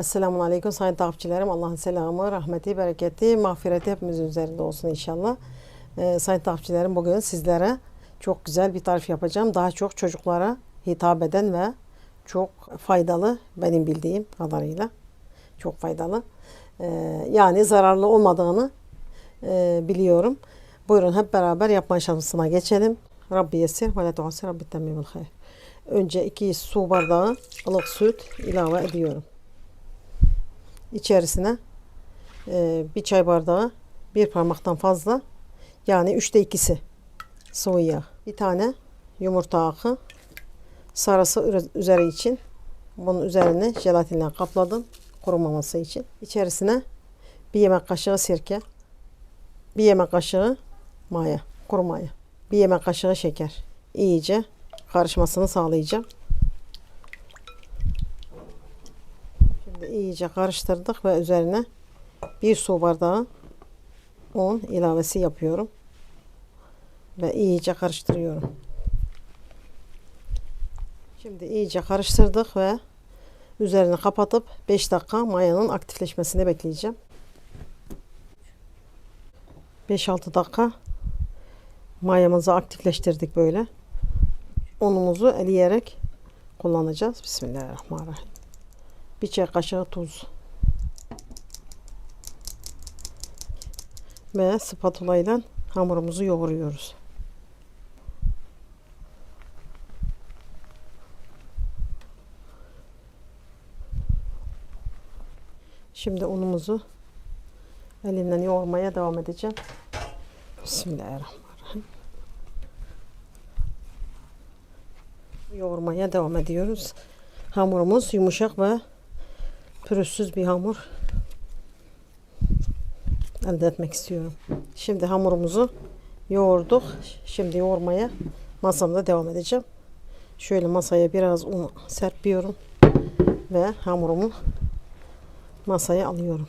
Esselamun Aleyküm sayın takipçilerim. Allah'ın selamı, rahmeti, bereketi, mağfireti hepimizin üzerinde olsun inşallah. Ee, sayın takipçilerim bugün sizlere çok güzel bir tarif yapacağım. Daha çok çocuklara hitap eden ve çok faydalı benim bildiğim kadarıyla. Çok faydalı. Ee, yani zararlı olmadığını e, biliyorum. Buyurun hep beraber yapma şansına geçelim. Rabbi yesir ve la tuasir Rabbi temmimul hayr. Önce iki su bardağı ılık süt ilave ediyorum. İçerisine e, bir çay bardağı bir parmaktan fazla yani üçte ikisi sıvı yağ. Bir tane yumurta akı sarısı üzeri için bunun üzerine jelatinle kapladım kurumaması için. İçerisine bir yemek kaşığı sirke, bir yemek kaşığı maya, kuru maya, bir yemek kaşığı şeker. İyice karışmasını sağlayacağım. Şimdi iyice karıştırdık ve üzerine bir su bardağı un ilavesi yapıyorum. Ve iyice karıştırıyorum. Şimdi iyice karıştırdık ve üzerine kapatıp 5 dakika mayanın aktifleşmesini bekleyeceğim. 5-6 dakika mayamızı aktifleştirdik böyle. Unumuzu eleyerek kullanacağız. Bismillahirrahmanirrahim. Bir çay kaşığı tuz. Ve spatula ile hamurumuzu yoğuruyoruz. Şimdi unumuzu elimden yoğurmaya devam edeceğim. Bismillahirrahmanirrahim. Yoğurmaya devam ediyoruz. Hamurumuz yumuşak ve pürüzsüz bir hamur elde etmek istiyorum. Şimdi hamurumuzu yoğurduk. Şimdi yoğurmaya masamda devam edeceğim. Şöyle masaya biraz un serpiyorum ve hamurumu masaya alıyorum.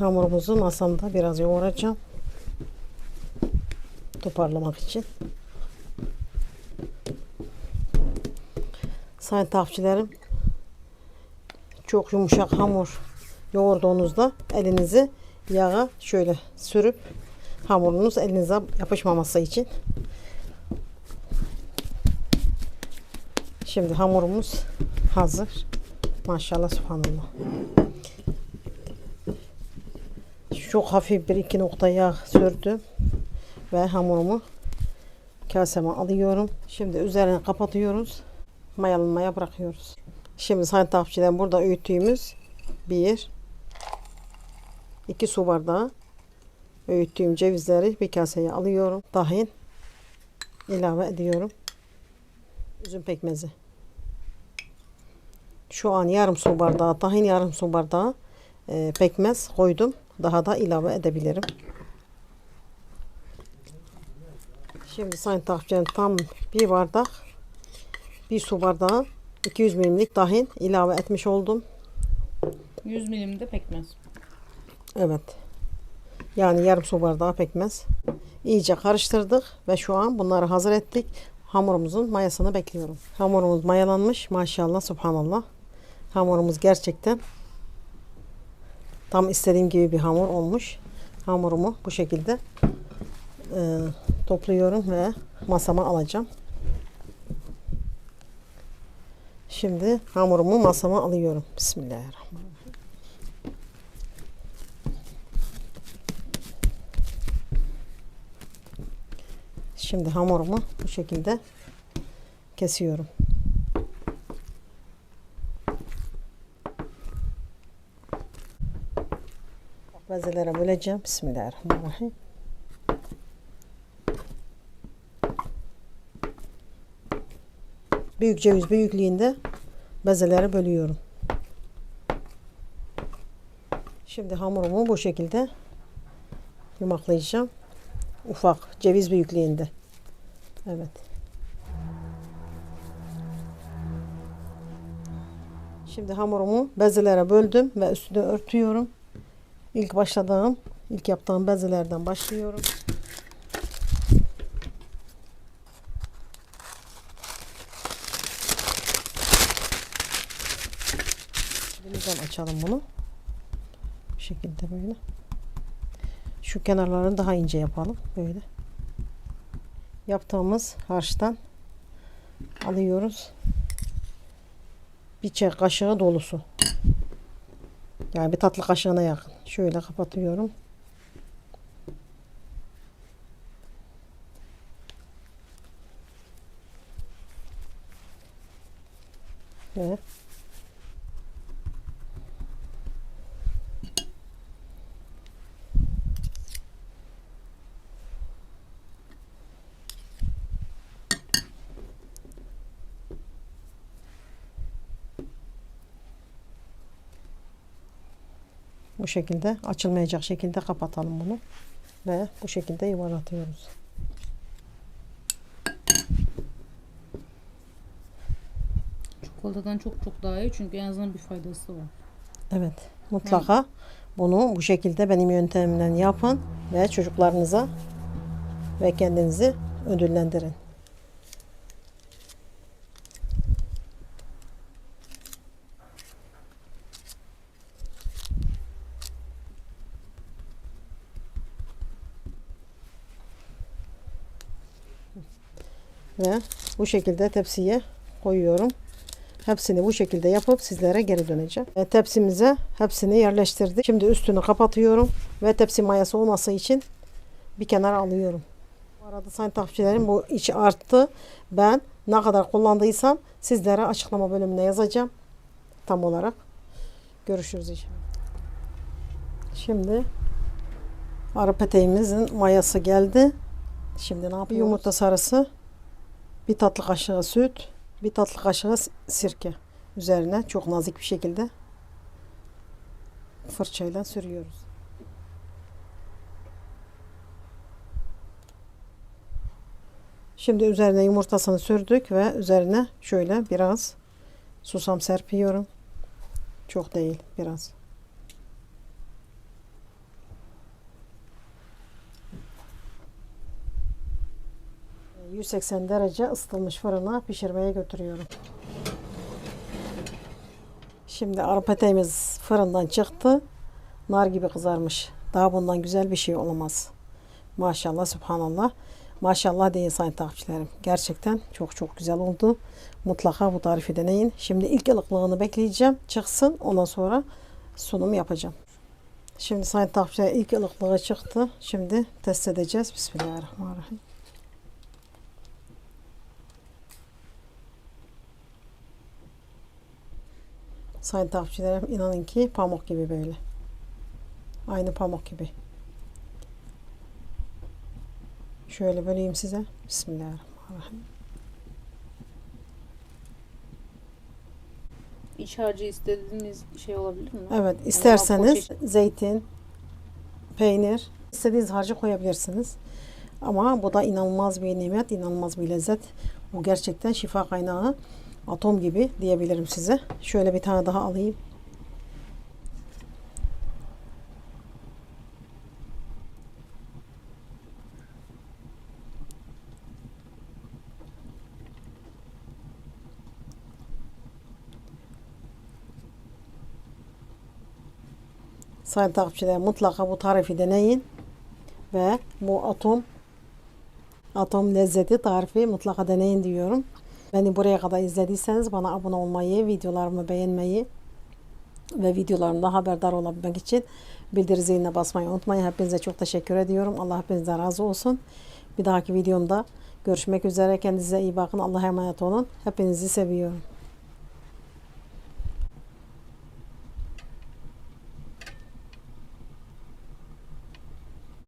Hamurumuzu masamda biraz yoğuracağım. Toparlamak için. Sayın takipçilerim çok yumuşak hamur yoğurduğunuzda elinizi yağa şöyle sürüp hamurunuz elinize yapışmaması için. Şimdi hamurumuz hazır. Maşallah subhanallah. Çok hafif bir iki nokta yağ sürdüm ve hamurumu kaseme alıyorum. Şimdi üzerine kapatıyoruz. Mayalanmaya bırakıyoruz. Şimdi sayın takipçilerim burada öğüttüğümüz bir iki su bardağı öğüttüğüm cevizleri bir kaseye alıyorum. Tahin ilave ediyorum. Üzüm pekmezi. Şu an yarım su bardağı tahin yarım su bardağı e, pekmez koydum. Daha da ilave edebilirim. Şimdi sayın takipçilerim tam bir bardak bir su bardağı 200 milimlik tahin ilave etmiş oldum. 100 milim de pekmez. Evet. Yani yarım su bardağı pekmez. İyice karıştırdık ve şu an bunları hazır ettik. Hamurumuzun mayasını bekliyorum. Hamurumuz mayalanmış. Maşallah subhanallah. Hamurumuz gerçekten tam istediğim gibi bir hamur olmuş. Hamurumu bu şekilde e, topluyorum ve masama alacağım. Şimdi hamurumu masama alıyorum. Bismillahirrahmanirrahim. Şimdi hamurumu bu şekilde kesiyorum. Bezelere böleceğim. Bismillahirrahmanirrahim. Büyük ceviz büyüklüğünde bezeleri bölüyorum. Şimdi hamurumu bu şekilde yumaklayacağım. Ufak ceviz büyüklüğünde. Evet. Şimdi hamurumu bezelere böldüm ve üstünü örtüyorum. İlk başladığım İlk yaptığım bezelerden başlıyorum. Elimizden açalım bunu. Bu şekilde böyle. Şu kenarlarını daha ince yapalım. Böyle. Yaptığımız harçtan alıyoruz. Bir çay kaşığı dolusu. Yani bir tatlı kaşığına yakın. Şöyle kapatıyorum. Ve bu şekilde açılmayacak şekilde kapatalım bunu. Ve bu şekilde yuvarlatıyoruz. Çikolatadan çok çok daha iyi çünkü en azından bir faydası var. Evet. Mutlaka bunu bu şekilde benim yöntemimden yapın ve çocuklarınıza ve kendinizi ödüllendirin. Ve bu şekilde tepsiye koyuyorum. Hepsini bu şekilde yapıp sizlere geri döneceğim. E, tepsimize hepsini yerleştirdik. Şimdi üstünü kapatıyorum ve tepsi mayası olması için bir kenara alıyorum. Bu arada sayın takipçilerim bu içi arttı. Ben ne kadar kullandıysam sizlere açıklama bölümüne yazacağım. Tam olarak. Görüşürüz inşallah. Şimdi arı peteğimizin mayası geldi. Şimdi ne yapıyoruz? Bir yumurta sarısı, bir tatlı kaşığı süt, bir tatlı kaşığı sirke üzerine çok nazik bir şekilde fırçayla sürüyoruz. Şimdi üzerine yumurtasını sürdük ve üzerine şöyle biraz susam serpiyorum. Çok değil, biraz. 180 derece ısıtılmış fırına pişirmeye götürüyorum. Şimdi arpa peteğimiz fırından çıktı. Nar gibi kızarmış. Daha bundan güzel bir şey olamaz. Maşallah, subhanallah. Maşallah deyin sayın takipçilerim. Gerçekten çok çok güzel oldu. Mutlaka bu tarifi deneyin. Şimdi ilk ılıklığını bekleyeceğim. Çıksın. Ondan sonra sunum yapacağım. Şimdi sayın takipçiler ilk ılıklığı çıktı. Şimdi test edeceğiz. Bismillahirrahmanirrahim. Sayın takipçilerim inanın ki pamuk gibi böyle. Aynı pamuk gibi. Şöyle böleyim size. Bismillahirrahmanirrahim. İç harcı istediğiniz şey olabilir mi? Evet isterseniz zeytin, peynir, istediğiniz harcı koyabilirsiniz. Ama bu da inanılmaz bir nimet, inanılmaz bir lezzet. Bu gerçekten şifa kaynağı. Atom gibi diyebilirim size. Şöyle bir tane daha alayım. Sayın takipçiler mutlaka bu tarifi deneyin. Ve bu atom atom lezzeti tarifi mutlaka deneyin diyorum. Beni buraya kadar izlediyseniz bana abone olmayı, videolarımı beğenmeyi ve videolarımda haberdar olabilmek için bildiri ziline basmayı unutmayın. Hepinize çok teşekkür ediyorum. Allah hepinizden razı olsun. Bir dahaki videomda görüşmek üzere. Kendinize iyi bakın. Allah'a emanet olun. Hepinizi seviyorum.